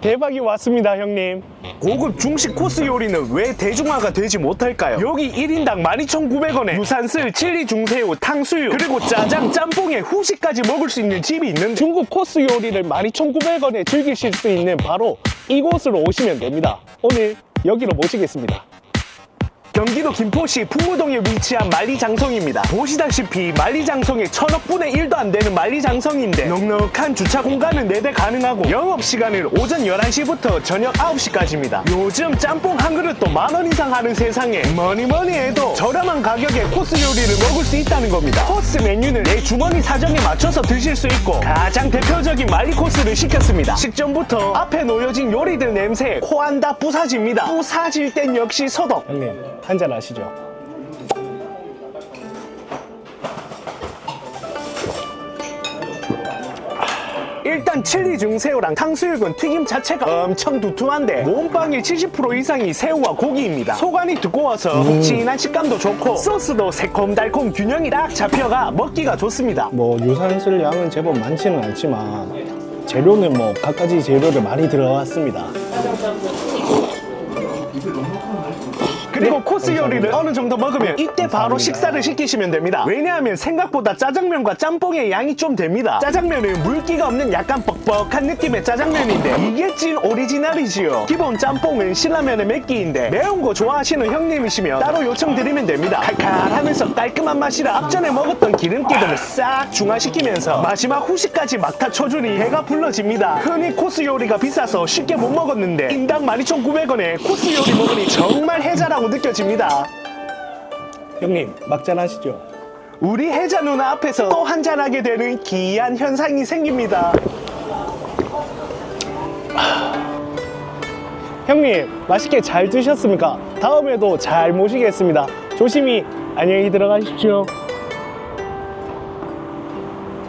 대박이 왔습니다 형님. 고급 중식 코스 요리는 왜 대중화가 되지 못할까요? 여기 1인당 12,900원에 유산슬, 칠리 중새우, 탕수육 그리고 짜장, 짬뽕에 후식까지 먹을 수 있는 집이 있는데 중국 코스 요리를 12,900원에 즐기실 수 있는 바로 이곳으로 오시면 됩니다. 오늘 여기로 모시겠습니다 경기도 김포시 풍무동에 위치한 만리장성입니다. 보시다시피 만리장성의 천억분의 1도 안 되는 만리장성인데 넉넉한 주차 공간은 4대 가능하고 영업시간은 오전 11시부터 저녁 9시까지입니다. 요즘 짬뽕 한 그릇도 만 원 이상 하는 세상에 뭐니 뭐니 해도 저렴한 가격에 코스 요리를 먹을 수 있다는 겁니다. 코스 메뉴는 내 주머니 사정에 맞춰서 드실 수 있고 가장 대표적인 말리 코스를 시켰습니다. 식전부터 앞에 놓여진 요리들 냄새에 코 안 다 부사집니다. 부사질 땐 역시 소독. 형님 한잔 하시죠 일단 칠리 중새우랑 탕수육은 튀김 자체가 엄청 두툼한데 몸빵의 70% 이상이 새우와 고기입니다. 속안이 두꺼워서 푹신한 식감도 좋고 소스도 새콤달콤 균형이 딱 잡혀가 먹기가 좋습니다. 뭐 유산슬 양은 제법 많지는 않지만 재료는 뭐 갖가지 재료를 많이 들어갔습니다 그리고 코스 요리를 어느 정도 먹으면 이때 바로 식사를 시키시면 됩니다. 왜냐하면 생각보다 짜장면과 짬뽕의 양이 좀 됩니다. 짜장면은 물기가 없는 약간 뻑뻑한 느낌의 짜장면인데 이게 찐 오리지널이지요. 기본 짬뽕은 신라면의 맵기인데 매운 거 좋아하시는 형님이시면 따로 요청드리면 됩니다. 칼칼하면서 깔끔한 맛이라 앞전에 먹었던 기름기들을 싹 중화시키면서 마지막 후식까지 막타 쳐주니 배가 불러집니다. 흔히 코스 요리가 비싸서 쉽게 못 먹었는데 인당 12,900원에 코스 요리 먹으니 정말 혜자라고 느껴집니다. 형님 막잔 하시죠 우리 혜자 누나 앞에서 또 한잔하게 되는 기이한 현상이 생깁니다. 형님 맛있게 잘 드셨습니까? 다음에도 잘 모시겠습니다 조심히 안녕히 들어가십시오